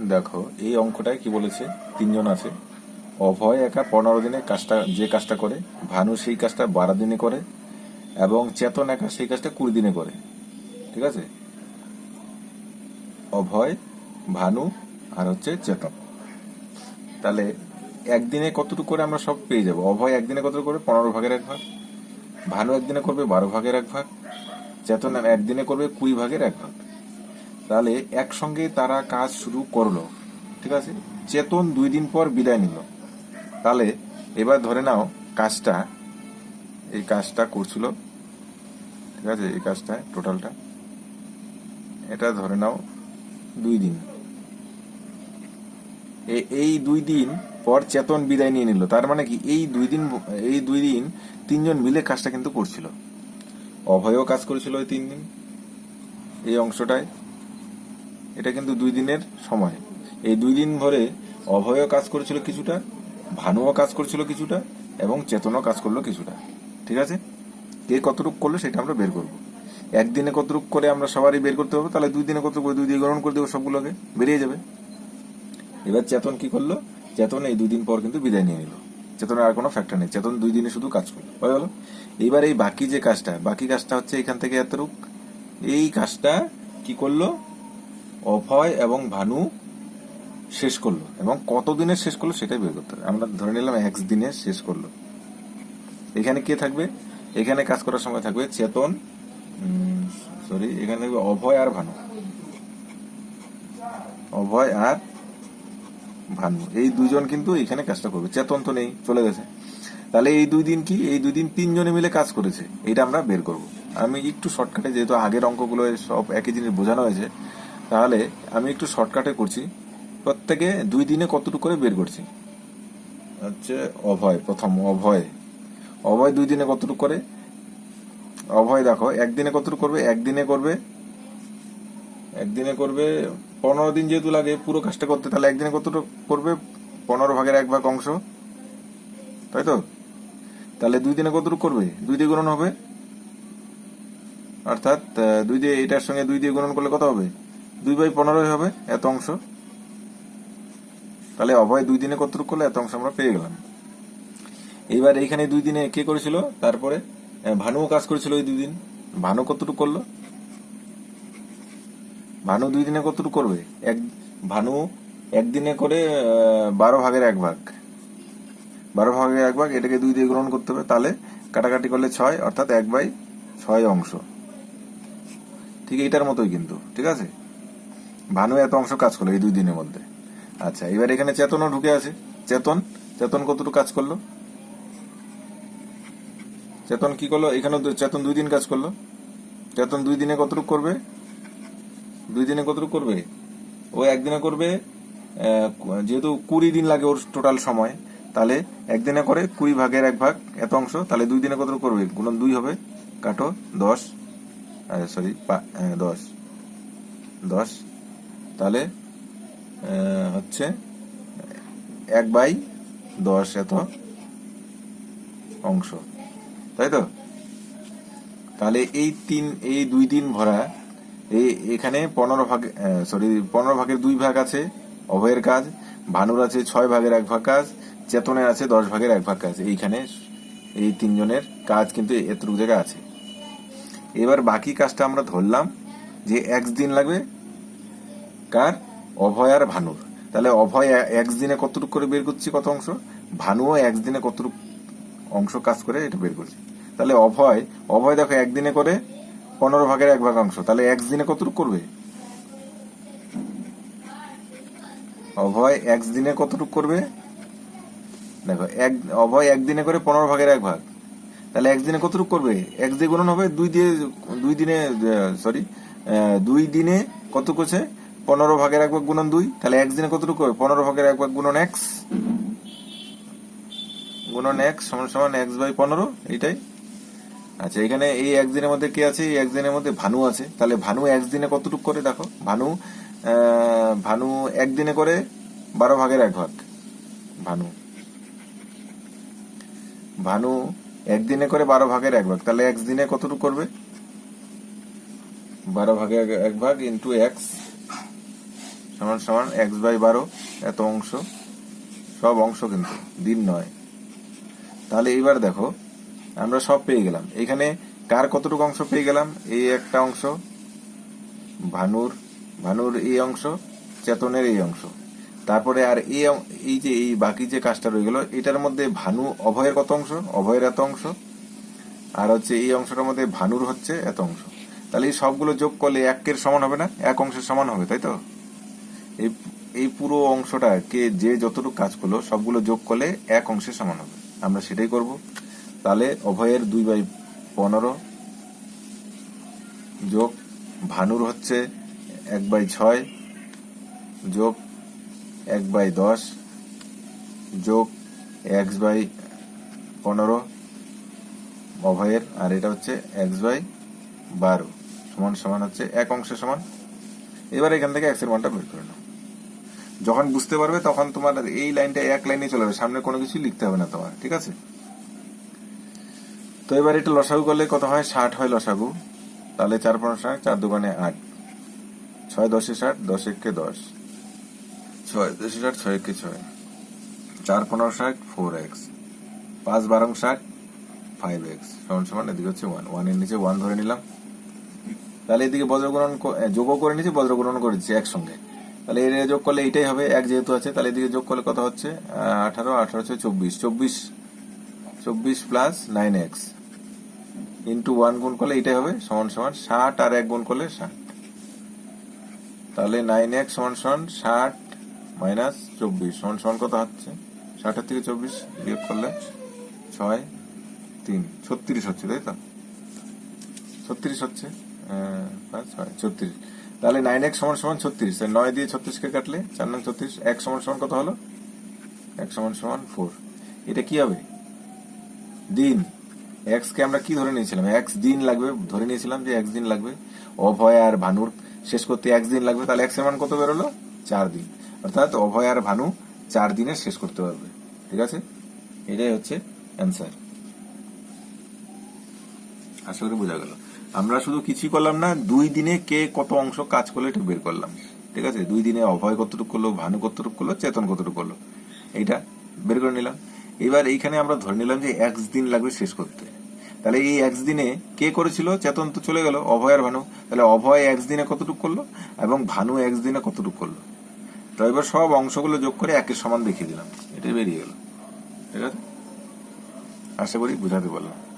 দেখো, এই অঙ্কটায় কি বলেছে? তিনজন আছে। অভয় একা পনেরো দিনে কাজটা, যে কাজটা করে, ভানু সেই কাজটা বারো দিনে করে, এবং চেতন একা সেই কাজটা কুড়ি দিনে করে। ঠিক আছে? অভয়, ভানু আর হচ্ছে চেতন। তাহলে একদিনে কতটুকু করে আমরা সব পেয়ে যাব? অভয় একদিনে কতটুকু করে? পনেরো ভাগের এক ভাগ। ভানু একদিনে করবে বারো ভাগের এক ভাগ। চেতন একদিনে করবে কুড়ি ভাগের এক ভাগ। তাহলে একসঙ্গে তারা কাজ শুরু করল, ঠিক আছে? চেতন দুই দিন পর বিদায় নিল। তাহলে এবার ধরে নাও কাজটা, এই কাজটা করছিল, ঠিক আছে? এই কাজটা, টোটালটা। এটা ধরে নাও দুই দিন। এই দুই দিন পর চেতন বিদায় নিয়ে নিল। তার মানে কি? এই দুই দিন, এই দুই দিন তিনজন মিলে কাজটা কিন্তু করছিল। অভয়ও কাজ করেছিল ওই তিন দিন। এই অংশটায় এটা কিন্তু দুই দিনের সময়। এই দুই দিন ধরে অভয়ও কাজ করেছিল কিছুটা, ভানুও কাজ করেছিল কিছুটা, এবং চেতনও কাজ করল কিছুটা। ঠিক আছে? কে কতটুক করল সেটা আমরা বের করব। একদিনে কতটুক করে আমরা সবারই বের করতে হবে, তাহলে দুই দিনে কতটুকু করে, দুই দিয়ে গ্রহণ করে দেবো সবগুলোকে, বেরিয়ে যাবে। এবার চেতন কি করল? চেতন এই দুই দিন পর কিন্তু বিদায় নিয়ে নিল। চেতনের আর কোনো ফ্যাক্টর নেই। চেতন দুই দিনে শুধু কাজ করল। হয়ে গেল? এইবার এই বাকি যে কাজটা, বাকি কাজটা হচ্ছে এখান থেকে এতটুক। এই কাজটা কি করল? অভয় এবং ভানু শেষ করল এবং কত দিনের শেষ করল সেটাই বের করতে হবে। আমরা ধরে নিলাম এক দিনে শেষ করল। এখানে কে থাকবে? এখানে কাজ করার সময় থাকবে চেতন সরি এখানে থাকবে অভয় আর ভানু। অভয় আর ভানু। এই দুজন কিন্তু এখানে কাজটা করবে। চেতন তো নেই, চলে গেছে। তাহলে এই দুই দিন কি? এই দুই দিন তিনজনে মিলে কাজ করেছে। এটা আমরা বের করব। আমি একটু শর্টকাটে যেহেতু আগের অঙ্কগুলো সব একই জিনিস বোঝানো হয়েছে তাহলে আমি একটু শর্টকাটে করছি। প্রত্যেকে দুই দিনে কতটুকু করে বের করছি? হচ্ছে অভয়, প্রথম অভয়। অভয় দুই দিনে কতটুকু করে? অভয় দেখো, একদিনে কতটুকু করবে? একদিনে করবে একদিনে করবে পনেরো দিন যেহেতু লাগে পুরো কাজটা করতে, তাহলে একদিনে কতটুকু করবে? পনেরো ভাগের এক ভাগ অংশ। তাই তো? তাহলে দুই দিনে কতটুকু করবে? দুই দিয়ে গুণন হবে। অর্থাৎ দুই দিয়ে এটার সঙ্গে দুই দিয়ে গুণন করলে কত হবে? দুই বাই পনেরোই হবে, এত অংশ। তাহলে অভয় দুই দিনে কতটুকু করলে, এত অংশ আমরা পেয়ে গেলাম। এইবার এইখানে দুই দিনে কে করেছিল? তারপরে ভানুও কাজ করেছিল ওই দুই দিন। ভানু কতটুকু করল? ভানু দুই দিনে কতটুকু করবে? এক, ভানু একদিনে করে বারো ভাগের এক ভাগ। বারো ভাগের এক ভাগ, এটাকে দুই দিয়ে গ্রহণ করতে হবে, তাহলে কাটাকাটি করলে ছয়, অর্থাৎ এক বাই ছয় অংশ। ঠিক এইটার মতোই কিন্তু, ঠিক আছে? ভানু এত অংশ কাজ করল এই দুই দিনের মধ্যে। আচ্ছা এবার এখানে চেতনও ঢুকে আছে। চেতন? চেতন কতটুকু কাজ করল? চেতন কি করল? এখানে চেতন দুই দিন কাজ করল। চেতন দুই দিনে কতটুকু করবে? দুই দিনে কতটুকু করবে? ও একদিনে করবে যেহেতু কুড়ি দিন লাগে ওর টোটাল সময়, তাহলে একদিনে করে কুড়ি ভাগের এক ভাগ এত অংশ, তাহলে দুই দিনে কতটুকু করবে? গুণন দুই হবে, কাটো দশ সরি দশ। দশ। তাহলে হচ্ছে এক বাই দশ এত অংশ। তাই তো? তাহলে এই তিন, এই দুই দিন ভরা এই এখানে পনেরো ভাগ সরি পনেরো ভাগের দুই ভাগ আছে, অভয়ের কাজ, ভানুর আছে ছয় ভাগের এক ভাগ কাজ, চেতনের আছে দশ ভাগের এক ভাগ কাজ। এইখানে এই তিনজনের কাজ কিন্তু এতটুকু জায়গা আছে। এবার বাকি কাজটা আমরা ধরলাম যে এক দিন লাগবে কার? অভয় আর ভানুর। তাহলে অভয় এক দিনে কতটুকু করে বের করছি? কত অংশ? ভানুও এক দিনে কতটুকু অংশ কাজ করে এটা বের করছি। তাহলে অভয় অভয় দেখো একদিনে করে পনেরো ভাগের এক ভাগ অংশ। তাহলে এক দিনে কতটুকু করবে? অভয় এক দিনে কতটুকু করবে? দেখো, এক, অভয় একদিনে করে পনেরো ভাগের এক ভাগ। তাহলে একদিনে কতটুকু করবে? এক দিয়ে গুণন হবে, দুই দিয়ে, দুই দিনে সরি দুই দিনে কত করছে? পনেরো ভাগের এক ভাগ গুণন দুই, তাহলে এক দিনে কতটুকু করবে পনেরো ভাগের এক ভাগ গুণন এক্স গুণন এক্স সমান সমান এক্স বাই পনেরো, এইটাই। আচ্ছা এখানে এই একদিনের মধ্যে কে আছে? এই একদিনের মধ্যে ভানু আছে। তাহলে ভানু একদিনে কতটুকু করে? দেখো, ভানু ভানু একদিনে করে বারো ভাগের এক ভাগ। ভানু। ভানু একদিনে করে বারো ভাগের এক ভাগ। তাহলে এক দিনে কতটুকু করবে? বারো ভাগের এক ভাগ ইন্টু এক্স সমান সমান এক্স বাই বারো, এত অংশ। সব অংশ কিন্তু, দিন নয়। তাহলে এইবার দেখো, আমরা সব পেয়ে গেলাম। এখানে কার কতটুকু অংশ পেয়ে গেলাম? এই একটা অংশ, ভানুর ভানুর এই অংশ, চেতনের এই অংশ। তারপরে আর এই যে, এই বাকি যে কাজটা রয়ে গেল, এটার মধ্যে ভানু অভয়ের কত অংশ? অভয়ের এত অংশ। আর হচ্ছে এই অংশটার মধ্যে ভানুর হচ্ছে এত অংশ। তাহলে এই সবগুলো যোগ করলে একের সমান হবে না? এক অংশের সমান হবে, তাই তো? এই এই পুরো অংশটা কে যে যতটুকু কাজ করল, সবগুলো যোগ করলে এক অংশের সমান হবে। আমরা সেটাই করব। তাহলে অভয়ের দুই বাই পনেরো যোগ ভানুর হচ্ছে এক বাই ছয় যোগ এক বাই দশ যোগ এক্স বাই পনেরো অভয়ের, আর এটা হচ্ছে এক্স বাই বারো। সমান সমান হচ্ছে এক অংশের সমান। এবার এখান থেকে এক্সের মানটা বের করে নাও। যখন বুঝতে পারবে, তখন তোমার এই লাইনটা এক লাইনে চলে যাবে। সামনে কোনো কিছু লিখতে হবে না তোমার, ঠিক আছে? তো এবার এটা লসাগু করলে কত হয়? ষাট হয় লসাগু। তাহলে চার পনেরো ষাট চার দোকানে আট। ছয় দশে ষাট, দশ একে দশ। ছয় দশে ষাট, ছয় একে ছয়। চার পনেরো ষাট ফোর এক্স পাঁচ বারং ষাট ফাইভ এক্স সমান সমান এদিকে হচ্ছে ওয়ান ওয়ানের নিচে ওয়ান ধরে নিলাম। তাহলে এদিকে বজ্রগ্রহণ যোগও করে নিয়েছি বজ্রগ্রহণ করে দিচ্ছি একসঙ্গে। তাহলে এর যোগ করলে এইটাই হবে, এক যেহেতু আছে, তাহলে এদিকে যোগ করলে কত হচ্ছে? আঠারো আঠারো হচ্ছে চব্বিশ। চব্বিশ চব্বিশ plus nine X into one গুণ করলে এইটাই হবে, সমান সমান ষাট আর এক গুণ করলে ষাট। তাহলে নাইন এক্স সমান সমান ষাট মাইনাস চব্বিশ, সমান সমান কত হচ্ছে? ষাটের থেকে চব্বিশ বিয়োগ করলে ছয়, তিন। ছত্রিশ হচ্ছে, তাই তো? ছত্রিশ হচ্ছে ছয়, ছত্রিশ। তাহলে নাইন এক্স সমান সমান ছত্রিশ, তাহলে নয় দিয়ে ছত্রিশকে কাটলে চার নং ছত্রিশ, এক সমান সমান কত হলো? এক সমান সমান ফোর এটা কি হবে? দিন। এক্স কে আমরা কি ধরে নিয়েছিলাম? এক্স দিন লাগবে, ধরে নিয়েছিলাম যে এক্স দিন লাগবে। অভয় আর ভানুর শেষ করতে এক্স দিন লাগবে, তাহলে এক্স মান কত বেরোলো? চার দিন। অর্থাৎ অভয় আর ভানু চার দিনে শেষ করতে পারবে। ঠিক আছে? এটাই হচ্ছে অ্যান্সার আশা করি বোঝা গেল। আমরা শুধু কিছুই করলাম না, দুই দিনে কে কত অংশ কাজ করল এটা বের করলাম। ঠিক আছে? দুই দিনে অভয় কতটুকু করল, ভানু কতটুকু করল, চেতন কতটুকু করল, এইটা বের করে নিলাম। এবার এইখানে আমরা ধরে নিলাম যে এক্স দিন লাগবে শেষ করতে। তাহলে এই এক্স দিনে কে করেছিল? চেতন তো চলে গেল, অভয় আর ভানু। তাহলে অভয় এক্স দিনে কতটুকু করল এবং ভানু এক্স দিনে কতটুকু করল? তো এবার সব অংশগুলো যোগ করে একের সমান দেখিয়ে দিলাম। এটাই বেরিয়ে গেল। ঠিক আছে? আশা করি বুঝাতে পারলাম।